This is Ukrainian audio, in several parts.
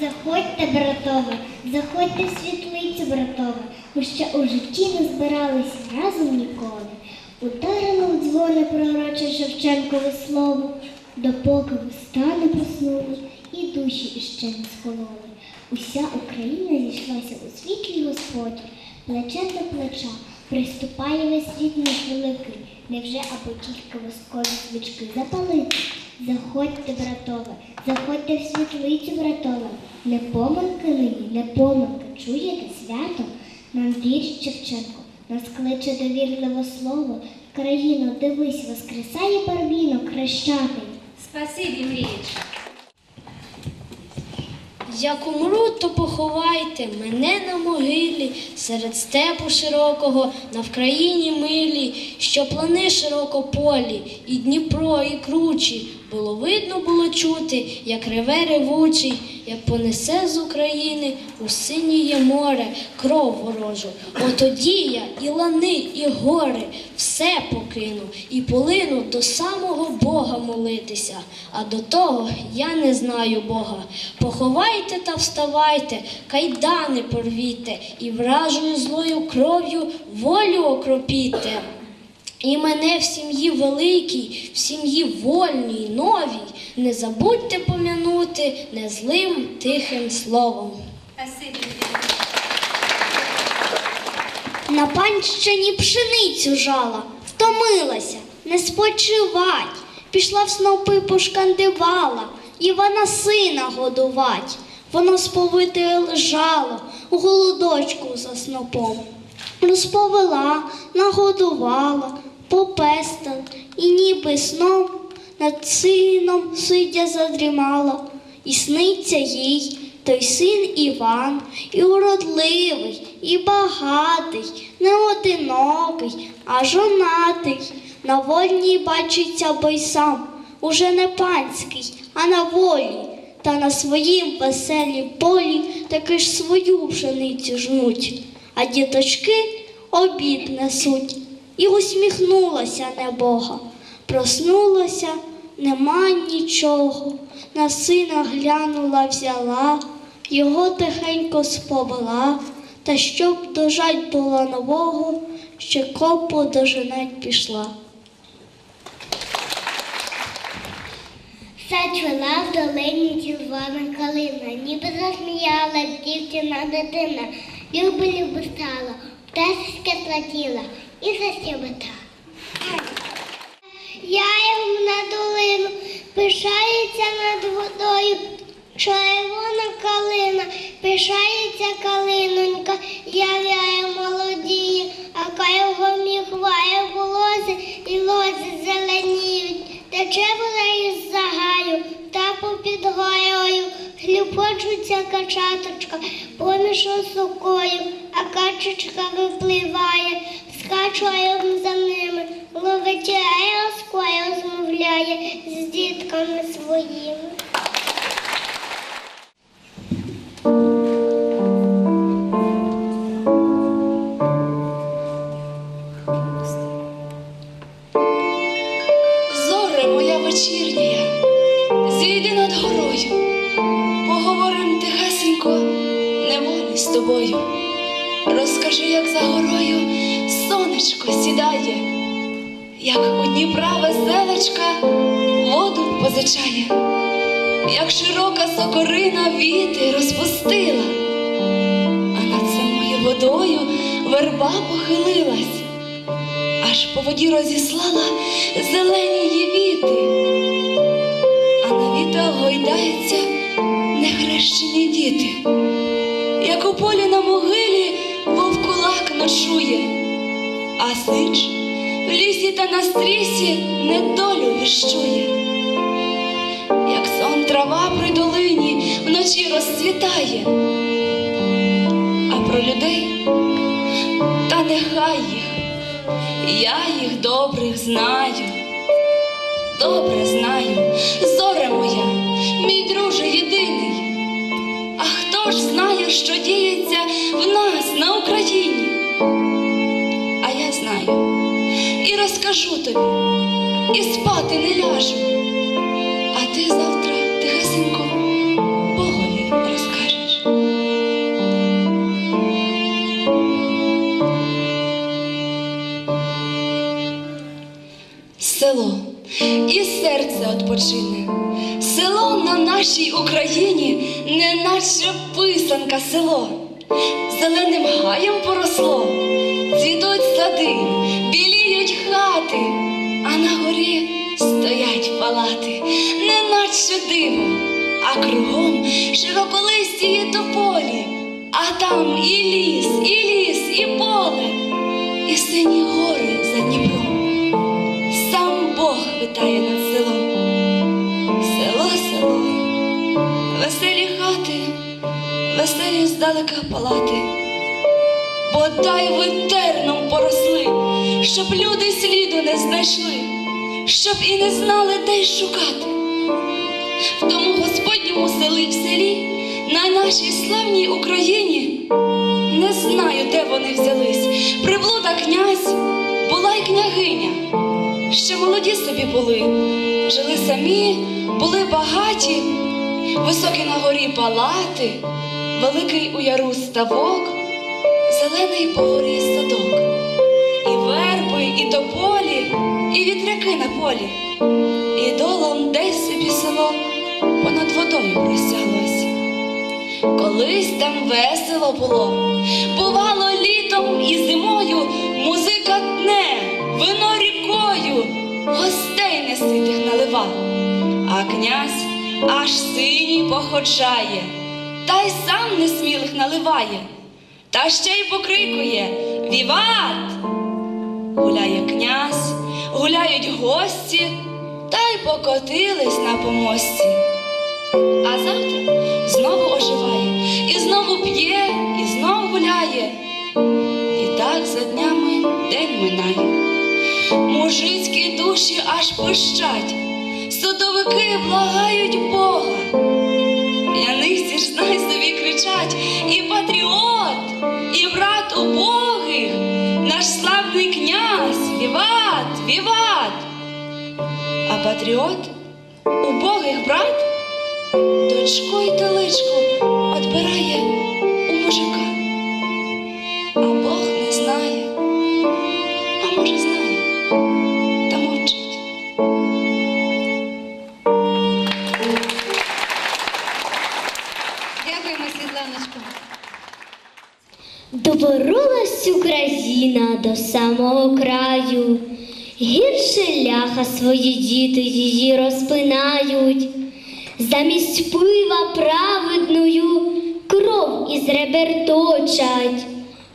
Заходьте, братове, заходьте в світлицю, братове, ми ще у житті не збиралися разом ніколи. Ударило в дзвони пророче Шевченкове слово, допоки вуста не проснули і душі іще не схололи. Уся Україна зійшлася у світлі Господь, плече до плеча, приступає весь світ наш великий, невже аби тільки воскові свічки запалити? Заходьте, братове, заходьте в світлицю, братове, не помилки нині, не помилки, чуєте свято? Нам вірить Шевченко, нас кличе довірливо слово. Країно, дивись, воскресає барвінок хрещатий. Спасибі, мрієш. Як умру, то поховайте мене на могилі, серед степу широкого, на Вкраїні милі, що плани широкополі, і Дніпро, і кручі. Було видно, було чути, як реве ревучий, як понесе з України у синіє море кров ворожу. Отоді я і лани, і гори все покину і полину до самого Бога молитися. А до того я не знаю Бога. Поховайте та вставайте, кайдани порвіте, і вражою злою кров'ю волю окропіте. І мене в сім'ї великій, в сім'ї вольній, новій, не забудьте пом'янути незлим тихим словом. На панщині пшеницю жала, втомилася, не спочивать, пішла в снопи пошкандивала, Івана сина годувать. Воно сповите лежало у голодочку за снопом. Розповела, нагодувала, попестила, і ніби сном над сином сидя задрімала, і сниться їй той син Іван, і уродливий, і багатий, не одинокий, а жонатий. На вольній бачиться бой сам, уже не панський, а на волі. Та на своїм веселім полі таки ж свою пшеницю жнуть, а діточки обід несуть. І усміхнулася небога, проснулася, нема нічого. На сина глянула, взяла, його тихенько сповела, та щоб дожать до ланового, ще копу доженать пішла. Сачвела в долині червона калина, ніби засміяла дівчина дитина, люби люби стала, пташечка злетіла і засібета. Я на долину, пишається над водою, червона калина, пишається калинонька, являє молодіє, а кайого міхває в лози, і лози зеленіють, тече вода із загаю, та попід горою, хлюпочуться качаточка, поміж осокою, а качечка випливає, скачує за ними, ловить розмовляє з дітками своїми. Верба похилилась аж по воді розіслала зелені її віти, а на вітах гойдаються нехрещені діти, як у полі на могилі вовкулак ночує, а сич в лісі та на стрісі недолю віщує, як сон трава при долині вночі розцвітає, нехай їх. Я їх добрих знаю, добре знаю, зоре моя, мій друже єдиний. А хто ж знає, що діється в нас на Україні? А я знаю і розкажу тобі, і спати не ляжу. Писанка село. Зеленим гаєм поросло, цвітуть сади, біліють хати, а на горі стоять палати, неначе диво, а кругом широколисті тополі, а там і ліс, і ліс, і поле, і сині гори за Дніпром. Сам Бог витає над веселі здалека палати. Бодай ви терном поросли, щоб люди сліду не знайшли, щоб і не знали, де й шукати. В тому Господньому селі в селі, на нашій славній Україні. Не знаю, де вони взялись. Приблуда князь, була й княгиня. Ще молоді собі були, жили самі, були багаті, високі на горі палати, великий у яру ставок, зелений по горі садок, і верби, і тополі, і вітряки на полі, і долом десь собі село понад водою простяглось. Колись там весело було, бувало літом і зимою музика тне, вино рікою, гостей неситих налива, а князь аж синій походжає, та й сам несмілих наливає, та ще й покрикує Віват! Гуляє князь, гуляють гості, та й покотились на помості. А завтра знову оживає, і знову п'є, і знову гуляє. І так за днями день минає. Мужицькі душі аж пищать, судовики благають Бога. П'яниці ж знай собі кричать. І патріот, і брат убогих, наш славний князь, віват, віват. А патріот, убогих брат дочку й теличку отбирає Доборолась Україна до самого краю, гірше ляха свої діти її розпинають, замість пива праведною кров із ребер точать,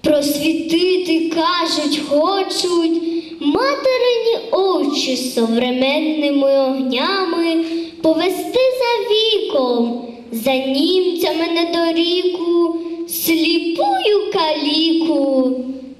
просвітити, кажуть, хочуть, материні очі современними огнями повести за віком, за німцями недоріку, сліпую каліку.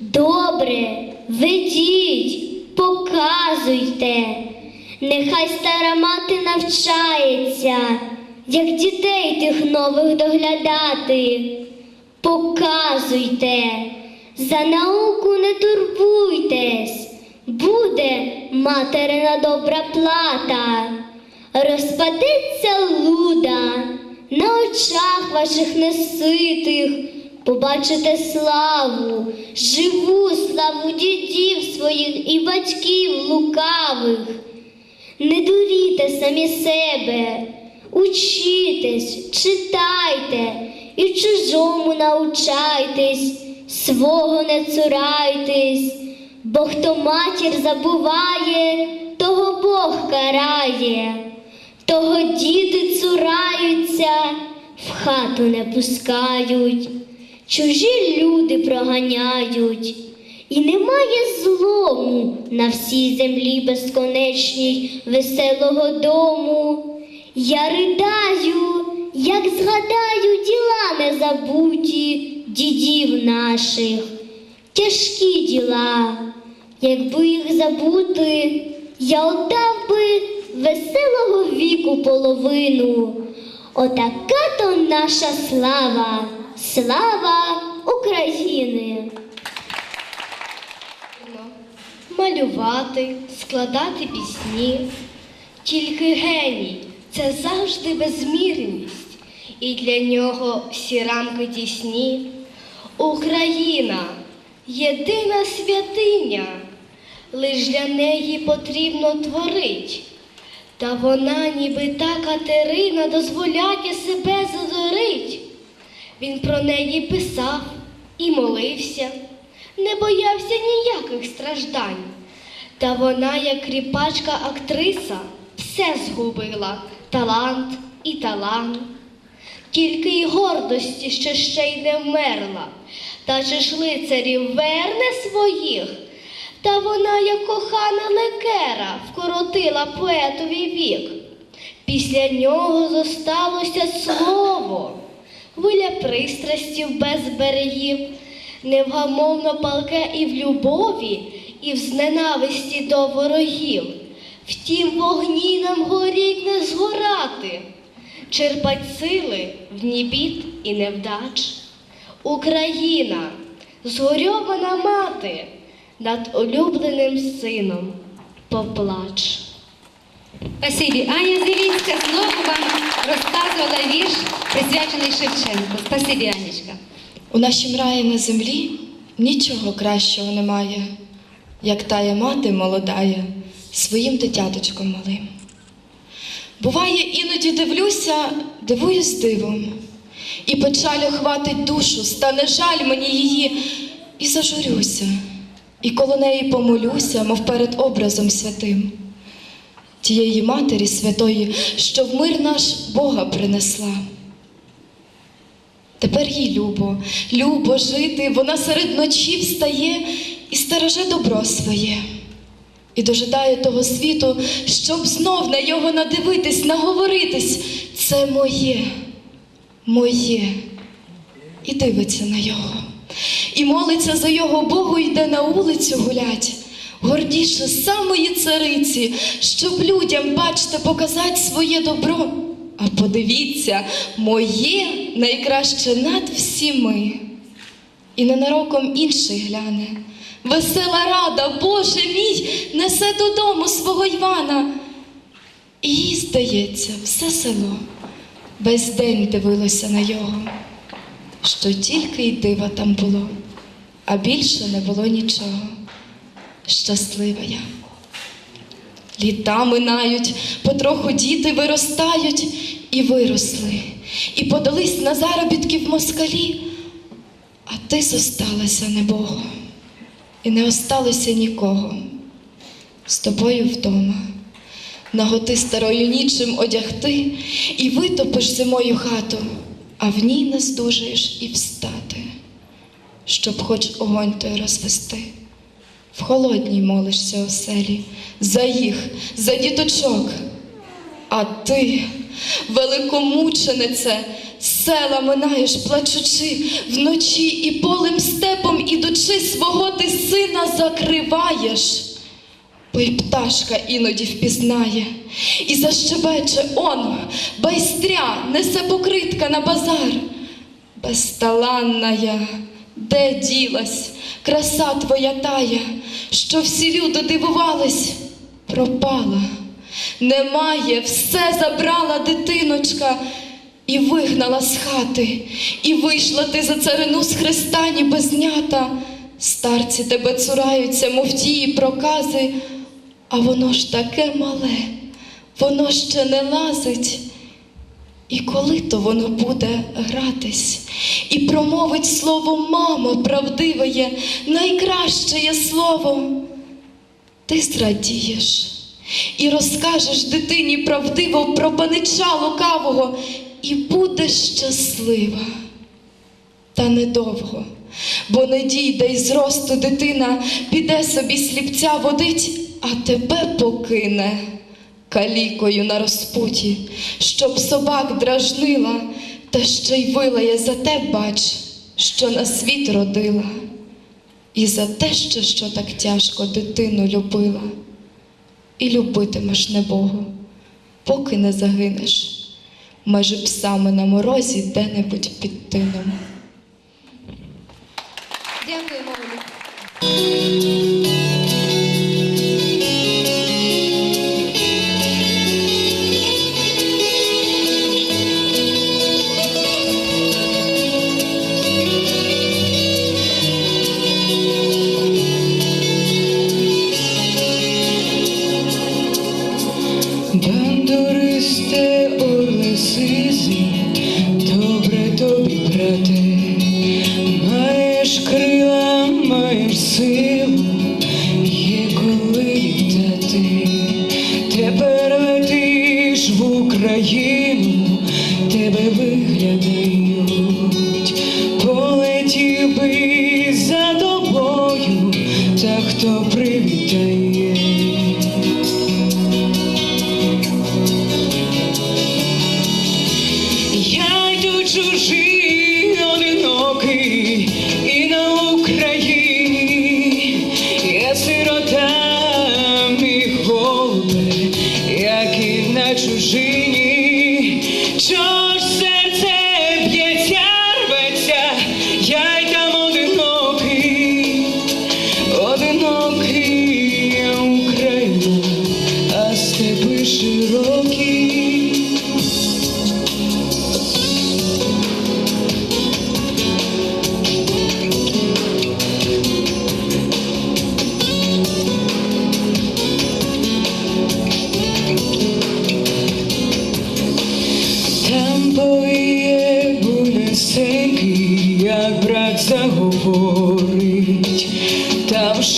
Добре, ведіть, показуйте, нехай стара мати навчається, як дітей тих нових доглядати. Показуйте, за науку не турбуйтесь, буде материна добра плата. Розпадеться луда на очах ваших неситих, побачите славу, живу славу дідів своїх і батьків лукавих. Не дуріте самі себе, учітесь, читайте і чужому научайтесь, свого не цурайтесь, бо хто матір забуває, того Бог карає, того діти цураються, в хату не пускають, чужі люди проганяють. І немає злому на всій землі безконечній веселого дому. Я ридаю, як згадаю діла незабуті дідів наших, тяжкі діла, якби їх забути, я отдав би веселого віку половину. Отака то наша слава, слава України. малювати, складати пісні. Тільки геній це завжди безмірність, і для нього всі рамки тісні. Україна єдина святиня, лиш для неї потрібно творить. Та вона, ніби та Катерина, дозволяє себе задурить. Він про неї писав і молився, не боявся ніяких страждань. Та вона, як кріпачка актриса, все згубила талант і талант. Тільки й гордості, що ще й не вмерла. Та чи ж лицарів верне своїх? Та вона, як кохана лекера, вкоротила поетові вік. Після нього зосталося слово, хвиля пристрастів без берегів, невгамовно палке і в любові, і в зненависті до ворогів. Втім, вогні нам горіть не згорати, черпать сили в нібіт і невдач. Україна, згорьована мати, над улюбленим сином поплач. Спасибі. Аня Зелінська знову вам розказувала вірш, присвячений Шевченку. Спасибі, Анечка. У нашім раї на землі нічого кращого немає, як тая мати молодая своїм дитяточком малим. Буває, іноді дивлюся, дивуюсь дивом, і печаль охватить душу, стане жаль мені її, і зажурюся, і коло неї помолюся, мов перед образом святим. Тієї матері святої, що в мир наш Бога принесла. Тепер їй любо, любо жити, вона серед ночі встає і стереже добро своє. І дожидає того світу, щоб знов на його надивитись, наговоритись. Це моє, моє. І дивиться на його. І молиться за його Богу, йде на вулицю гулять. Гордіше самої цариці, щоб людям, бачте, показати своє добро. А подивіться, моє найкраще над всіми. І ненароком інший гляне. Весела рада, Боже мій, несе додому свого Івана. І їй здається, все село весь день дивилося на його, що тільки й дива там було, а більше не було нічого. Щаслива я. Літа минають, потроху діти виростають і виросли, і подались на заробітки в москалі, а ти зосталася небого, і не осталося нікого з тобою вдома. Наготи старою нічим одягти, і витопиш зимою хату, а в ній не здужаєш і встати, щоб хоч огонь той розвести. В холодній молишся оселі, за їх, за діточок. А ти, великомученице, села минаєш, плачучи, вночі і полем степом ідучи, свого ти сина закриваєш. Бо й пташка іноді впізнає, і защебече он, байстря, несе покритка на базар. Безталанна я, де ділась, краса твоя тая, що всі люди дивувались, пропала. Немає, все забрала дитиночка і вигнала з хати, і вийшла ти за царину з Христа, ніби знята. Старці тебе цураються, мов тії прокази, а воно ж таке мале, воно ще не лазить. І коли то воно буде гратись? І промовить слово мамо правдиве, найкраще слово, ти зрадієш і розкажеш дитині правдиво про панича лукавого, і будеш щаслива. Та недовго, бо не дійде й зросту дитина, піде собі сліпця водить, а тебе покине калікою на розпуті, щоб собак дражнила, та ще й вилає за те, бач, що на світ родила, і за те ще, що так тяжко дитину любила, і любитимеш не Богу, поки не загинеш, межі псами на морозі де-небудь під тином. Дякуємо, Олі. Україну тебе вигляди.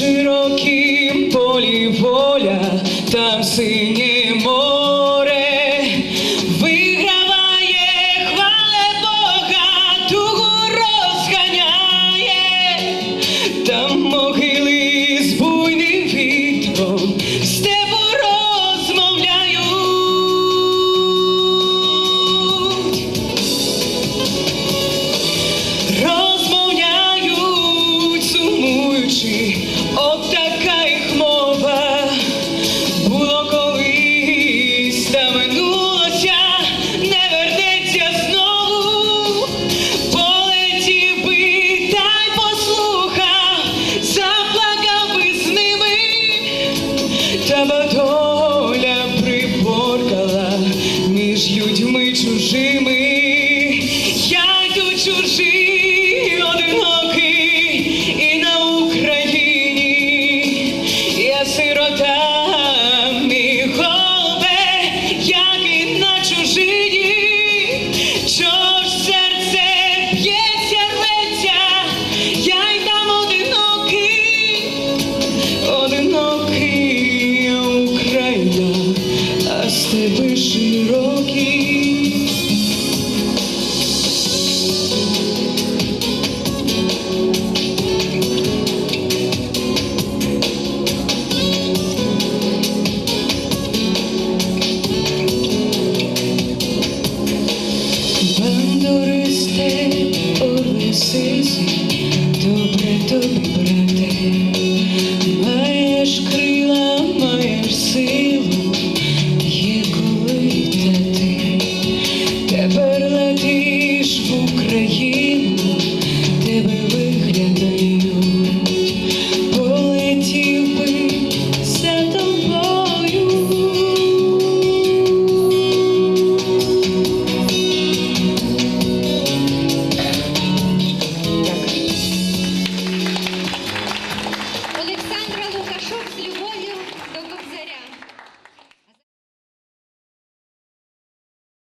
Там